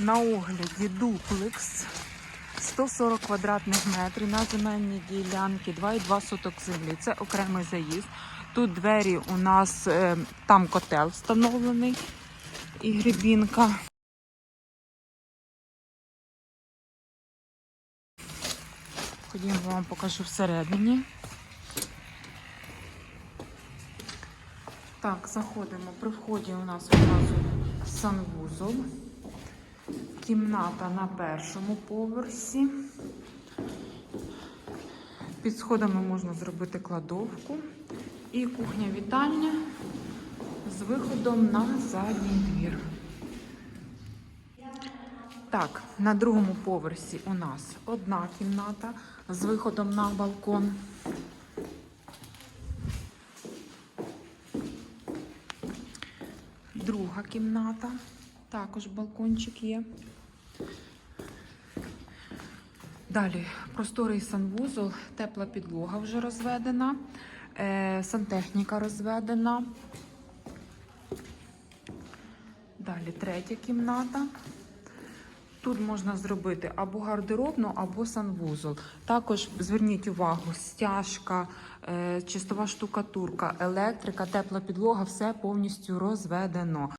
На огляді дуплекс 140 квадратних метрів на земельній ділянці, 2,2 соток землі. Це окремий заїзд. Тут двері у нас е, там котел встановлений і грибінка. Ходімо, вам покажу всередині. Так, заходимо. При вході у нас одразу санвузол. Кімната на першому поверсі. Під сходами можна зробити кладовку. І кухня-вітальня з виходом на задній двір. Так, на другому поверсі у нас одна кімната з виходом на балкон. Друга кімната, також балкончик є. Далі просторий санвузол, тепла підлога вже розведена, е, сантехніка розведена. Далі третя кімната. Тут можна зробити або гардеробну, або санвузол. Також зверніть увагу, стяжка, е, чистова штукатурка, електрика, тепла підлога все повністю розведено.